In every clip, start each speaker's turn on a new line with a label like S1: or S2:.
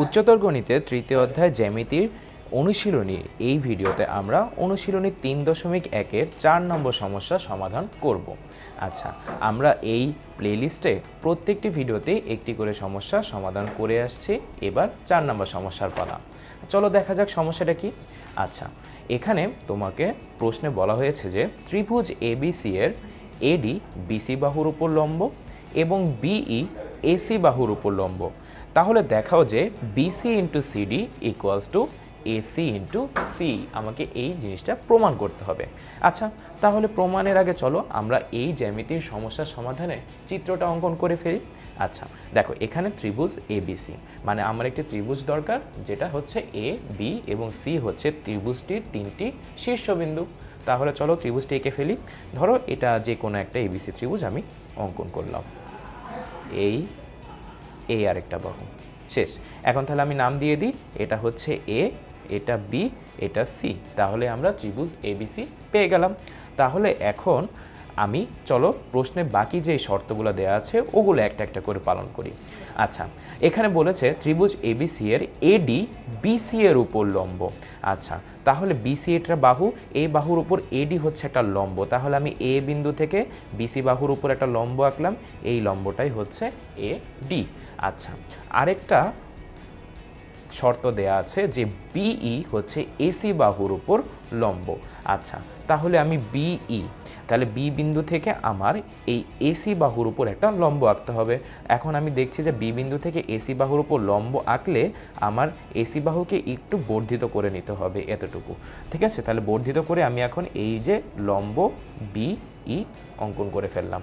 S1: উচ্চতর গণিতের তৃতীয় অধ্যায় জ্যামিতির অনুশীলনীর এই ভিডিওতে আমরা অনুশীলনী তিন দশমিক একের চার নম্বর সমস্যা সমাধান করব। আচ্ছা আমরা এই প্লেলিস্টে প্রত্যেকটি ভিডিওতে একটি করে সমস্যা সমাধান করে আসছি। এবার চার নম্বর সমস্যার পালা। চলো দেখা যাক সমস্যাটা কি। আচ্ছা এখানে তোমাকে প্রশ্নে বলা হয়েছে যে ত্রিভুজ এবিসি এর এডি বিসি বাহুর উপর লম্ব এবং বিই এসি বাহুর উপর লম্ব। তাহলে দেখাও যে BC into CD equals to AC into C আমাকে এই জিনিসটা প্রমাণ করতে হবে। আচ্ছা তাহলে প্রমাণের আগে চলো, আমরা এই জ্যামিতির সমস্যার সমাধানে চিত্রটা অঙ্কন করে ফেলি। আচ্ছা দেখো, এখানে ত্রিভুজ এ বিসি মানে আমার একটি ত্রিভুজ দরকার, যেটা হচ্ছে এ বি এবং সি হচ্ছে ত্রিভুজটির তিনটি শীর্ষবিন্দু। তাহলে চলো ত্রিভুজটি এঁকে ফেলি। ধরো, এটা যে কোনো একটা এবিসি ত্রিভুজ আমি অঙ্কন করলাম। এই এই আরেকটা বাহু শেষ। এখন তাহলে আমি নাম দিয়ে দিই। এটা হচ্ছে এ, এটা বি, এটা সি। তাহলে আমরা ত্রিভুজ এবিসি পেয়ে গেলাম। তাহলে এখন আমি, চলো, প্রশ্নে বাকি যে শর্তগুলো দেওয়া আছে, ওগুলো একটা একটা করে পালন করি। আচ্ছা এখানে বলেছে ত্রিভুজ এবিসি এর এডি বিসি এর উপর লম্ব। আচ্ছা তাহলে বিসি এটা বাহু এই বাহুর উপর এডি হচ্ছে একটা লম্ব। তাহলে আমি এ বিন্দু থেকে বিসি বাহুর উপর একটা লম্ব আঁকলাম। এই লম্বটাই হচ্ছে এ, ডি। আচ্ছা আরেকটা শর্ত দেয়া আছে যে বিই হচ্ছে এসি বাহুর উপর লম্ব। আচ্ছা তাহলে আমি বিই তাহলে বি বিন্দু থেকে আমার এই এসি বাহুর উপর একটা লম্ব আঁকতে হবে। এখন আমি দেখছি যে বি বিন্দু থেকে এসি বাহুর উপর লম্ব আঁকলে আমার এসি বাহুকে একটু বর্ধিত করে নিতে হবে এতটুকু। ঠিক আছে? তাহলে বর্ধিত করে আমি এখন এই যে লম্ব বিই অঙ্কন করে ফেললাম।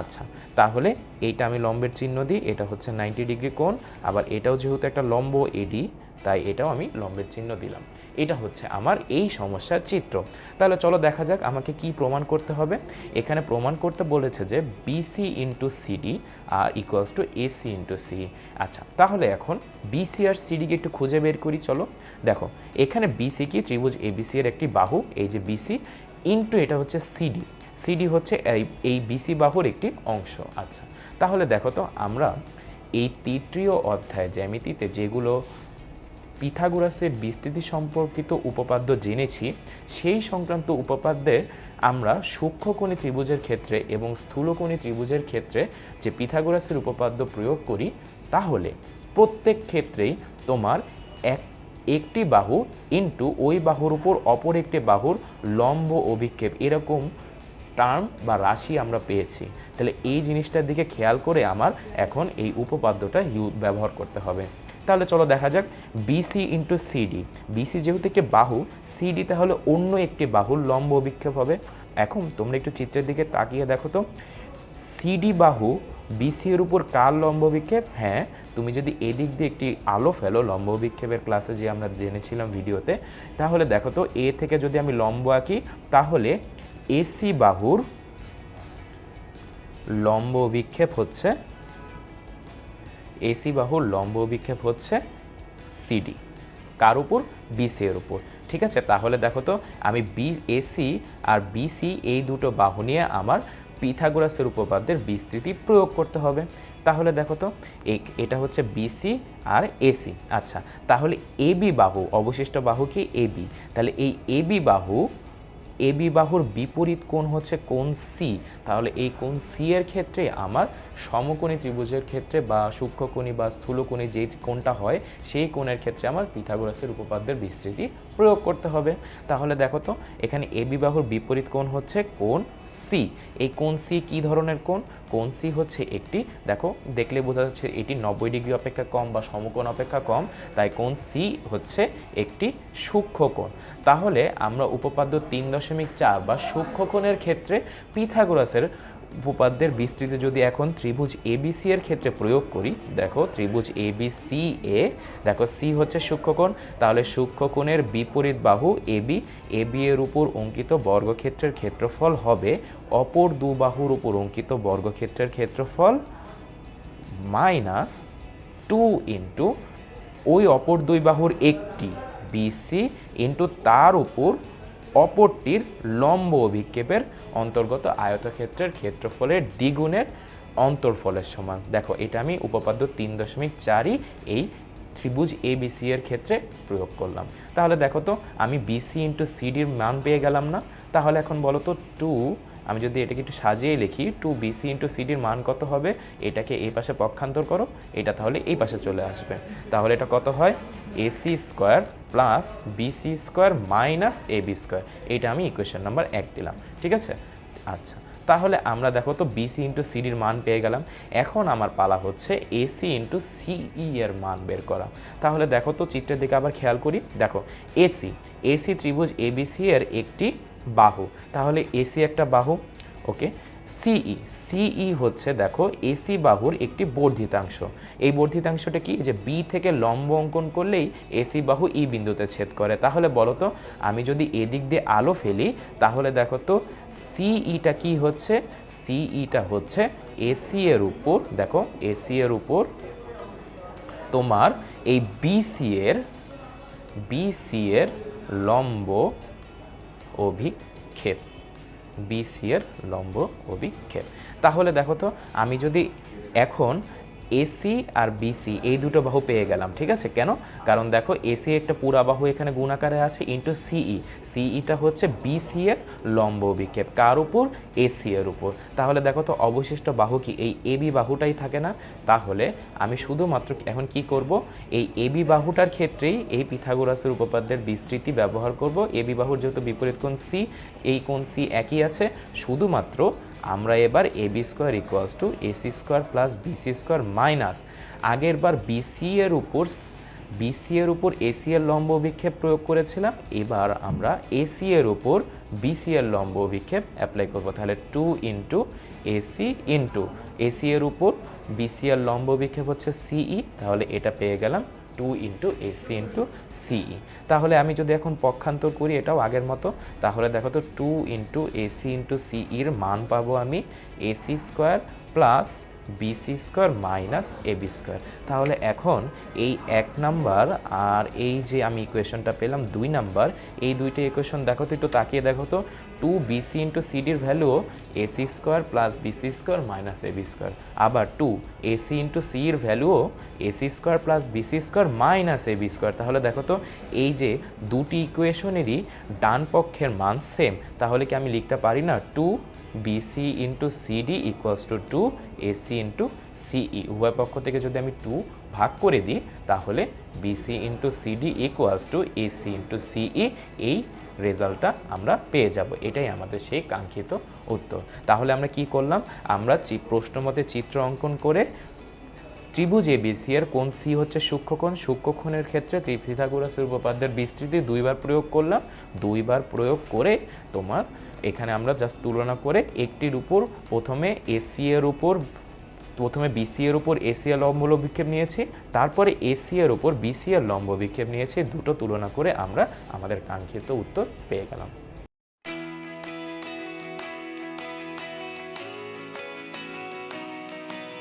S1: আচ্ছা তাহলে এইটা আমি লম্বের চিহ্ন দিই, এটা হচ্ছে নাইনটি ডিগ্রি কোণ, আবার এটাও যেহেতু একটা লম্ব এডি তাই এটাও আমি লম্বের চিহ্ন দিলাম। এটা হচ্ছে আমার এই সমস্যার চিত্র। তাহলে চলো দেখা যাক আমাকে কি প্রমাণ করতে হবে। এখানে প্রমাণ করতে বলেছে যে BC into CD R equals to AC into C আচ্ছা তাহলে এখন বিসি আর সিডিকে একটু খুঁজে বের করি, চলো। দেখো, এখানে বিসি কি? ত্রিভুজ এবিসি এর একটি বাহু, এই যে বিসি ইন্টু এটা হচ্ছে সিডি সিডি হচ্ছে এই বিসি বাহুর একটি অংশ। আচ্ছা তাহলে দেখো তো, আমরা এই তৃতীয় অধ্যায় জ্যামিতিতে যেগুলো পিথাগোরাসের বিস্তৃতি সম্পর্কিত উপপাদ্য জেনেছি, সেই সংক্রান্ত উপপাদ্যের আমরা সূক্ষ্মকোণী ত্রিভুজের ক্ষেত্রে এবং স্থূলকোণী ত্রিভুজের ক্ষেত্রে যে পিথাগোরাসের উপপাদ্য প্রয়োগ করি, তাহলে প্রত্যেক ক্ষেত্রেই তোমার এক, একটি বাহু ইন্টু ওই বাহুর উপর অপর একটি বাহুর লম্ব অভিক্ষেপ, এরকম টার্ম বা রাশি আমরা পেয়েছি। তাহলে এই জিনিসটার দিকে খেয়াল করে আমার এখন এই উপপাদ্যটা ইউ ব্যবহার করতে হবে। তাহলে চলো দেখা যাক বিসি ইন্টু সিডি বিসি যেহেতু একটি বাহু সিডি তাহলে অন্য একটি বাহুর লম্ব অভিক্ষেপ হবে। এখন তোমরা একটু চিত্রের দিকে তাকিয়ে দেখো তো। সিডি বাহু বিসি এর উপর কার লম্ব বিক্ষেপ? হ্যাঁ তুমি যদি এদিক দিয়ে একটি আলো ফেলো লম্ব বিক্ষেপের ক্লাসে যে আমরা জেনেছিলাম ভিডিওতে, তাহলে দেখো তো এ থেকে যদি আমি লম্ব আঁকি, তাহলে এসি বাহুর লম্ব বিক্ষেপ হচ্ছে এসি বাহুর লম্ব বিক্ষেপ হচ্ছে সিডি কার উপর? বিসি এর উপর। ঠিক আছে? তাহলে দেখো তো, আমি বি এসি আর বিসি এই দুটো বাহু নিয়ে আমার পিথাগোরাসের উপপাদ্যের বিস্তৃতি প্রয়োগ করতে হবে। তাহলে দেখো তো এটা হচ্ছে বিসি আর এসি আচ্ছা তাহলে এবি বাহু, অবশিষ্ট বাহু কি এবি তাহলে এই এবি বাহু এবি বাহুর বিপরীত কোণ হচ্ছে কোণ সি। তাহলে এই কোণ সি এর ক্ষেত্রে আমার সমকোণী ত্রিভুজের ক্ষেত্রে বা সূক্ষ্মকোণী বা স্থূলকোণী যে কোণটা হয়, সেই কোণের ক্ষেত্রে আমার পিথাগোরাসের উপপাদ্যের বিস্তৃতি প্রয়োগ করতে হবে। তাহলে দেখো তো, এখানে এ বাহুর বিপরীত কোণ হচ্ছে কোণ সি এই কোণ সি কী ধরনের কোণ? কোণ সি হচ্ছে একটি, দেখো, দেখলে বোঝা যাচ্ছে এটি নব্বই ডিগ্রি অপেক্ষা কম বা সমকোণ অপেক্ষা কম, তাই কোণ সি হচ্ছে একটি সূক্ষ্ম কোণ তাহলে আমরা উপপাদ্য তিন দশমিক চার বা সূক্ষ্মকোণের ক্ষেত্রে পিথাগোরাসের উপপাদ্যের বিস্তৃতি যদি এখন ত্রিভুজ এবিসি এর ক্ষেত্রে প্রয়োগ করি, দেখো ত্রিভুজ এবিসি এ, দেখো সি হচ্ছে সূক্ষ্মকোণ, তাহলে সূক্ষ্মকোণের বিপরীত বাহু এবি এবি এর উপর অঙ্কিত বর্গক্ষেত্রের ক্ষেত্রফল হবে অপর দু বাহুর উপর অঙ্কিত বর্গক্ষেত্রের ক্ষেত্রফল মাইনাস টু ইন্টু ওই অপর দুই বাহুর একটি বিসি ইন্টু তার উপর অপরটির লম্ব অভিক্ষেপের অন্তর্গত আয়তক্ষেত্রের ক্ষেত্রফলের দ্বিগুণের অন্তর্ফলের সমান। দেখো, এটা আমি উপপাদ্য তিন দশমিক চারই এই ত্রিভুজ এ বিসি এর ক্ষেত্রে প্রয়োগ করলাম। তাহলে দেখো তো, আমি বিসি ইন্টু সিডির মান পেয়ে গেলাম না। তাহলে এখন বলো তো, টু, আমি যদি এটাকে একটু সাজিয়ে লিখি, টু বিসি ইন্টু সিডির মান কত হবে? এটাকে এই পাশে পক্ষান্তর করো, এটা তাহলে এই পাশে চলে আসবে। তাহলে এটা কত হয়? AC square plus BC square minus A B square এটা আমি ইকুয়েশন নাম্বার এক দিলাম, ঠিক আছে? আচ্ছা তাহলে আমরা দেখো তো বিসি ইন্টু সিডির মান পেয়ে গেলাম। এখন আমার পালা হচ্ছে এসি ইন্টু সিই এর মান বের করা। তাহলে দেখো তো চিত্রের দিকে আবার খেয়াল করি। দেখো এসি এসি ত্রিভুজ এবিসি এর একটি বাহু। তাহলে এসি একটা বাহু, ওকে? সিই সিই হচ্ছে দেখো এসি বাহুর একটি বর্ধিতাংশ। এই বর্ধিতাংশটা কি? যে বি থেকে লম্ব অঙ্কন করলেই এসি বাহু ই বিন্দুতে ছেদ করে। তাহলে বলো তো, আমি যদি এদিক দিয়ে আলো ফেলি, তাহলে দেখো তো সিইটা কি হচ্ছে? সিইটা হচ্ছে এসি এর উপর, দেখো এসি এর উপর তোমার এই বিসি এর বিসি এর লম্ব অভিক্ষেপ। বিসি এর লম্ব অভিক্ষেপ। তাহলে দেখো তো আমি যদি এখন এসি আর বিসি, এই দুটো বাহু পেয়ে গেলাম, ঠিক আছে? কেন? কারণ দেখো, এসি একটা পুরা বাহু এখানে গুণাকারে আছে ইন্টু সিই সিইটা হচ্ছে বিসি এর লম্ব অভিক্ষেপ কার উপর? এসি এর উপর। তাহলে দেখো তো অবশিষ্ট বাহু কি? এই এবি বাহুটাই থাকে না? তাহলে আমি শুধুমাত্র এখন কি করব? এই এবি বাহুটার ক্ষেত্রেই এই পিথাগোরাসের উপপাদ্যের বিস্তৃতি ব্যবহার করব। এবি বাহুর যেহেতু বিপরীত কোণ সি এই কোণ সি একই আছে। শুধুমাত্র আমরা এবার A B square equals to AC square plus BC square minus আগের বার বিসি এর উপর বিসি এর উপর এসি এর লম্ব অভিক্ষেপ প্রয়োগ করেছিলাম, এবার আমরা এসি এর উপর বিসি এর লম্ব অভিক্ষেপ অ্যাপ্লাই করব, তাহলে two into AC into AC এর উপর বিসি এর লম্ব অভিক্ষেপ হচ্ছে সিই তাহলে এটা পেয়ে গেলাম টু ইন্টু এসি ইন্টু সিই তাহলে আমি যদি এখন পক্ষান্তর করি এটাও আগের মতো, তাহলে দেখো তো টু ইন্টু এসি ইন্টু সিইর মান পাবো আমি AC square plus BC square minus AB square. তাহলে এখন এই এক নাম্বার আর এই যে আমি ইকুয়েশনটা পেলাম দুই নাম্বার, এই দুইটা ইকুয়েশন দেখো তো একটু তাকিয়ে দেখো তো টু বিসি ইন্টু সিডির ভ্যালুও AC square plus BC square minus AB square আবার টু এসি ইন্টু সির ভ্যালুও AC square plus BC square minus AB square তাহলে দেখো তো, এই যে দুটি ইকুয়েশনেরই ডান পক্ষের মান সেম তাহলে কি আমি লিখতে পারি না? Two BC into CD equals to two AC into CE উভয় পক্ষ থেকে যদি আমি টু ভাগ করে দিই, তাহলে BC into CD equals to AC into CE এই রেজাল্টটা আমরা পেয়ে যাব। এটাই আমাদের সেই কাঙ্ক্ষিত উত্তর। তাহলে আমরা কি করলাম? আমরা প্রশ্নমতে চিত্র অঙ্কন করে ত্রিভুজ এবিসি এর কোন সি হচ্ছে সূক্ষ্মকোণ? সূক্ষ্মকোণের ক্ষেত্রে ত্রিপিথাগোরাসের উপপাদ্যের বিস্তৃতি দুইবার প্রয়োগ করলাম। দুইবার প্রয়োগ করে তোমার এখানে আমরা জাস্ট তুলনা করে একটির উপর প্রথমে এসি এর উপর প্রথমে বিসি এর উপর এসি আর লম্ব বিক্ষেপ নিয়েছি, তারপরে এসি এর উপর বিসি এর লম্ব বিক্ষেপ নিয়েছি, দুটো তুলনা করে আমরা আমাদের কাঙ্ক্ষিত উত্তর পেয়ে গেলাম।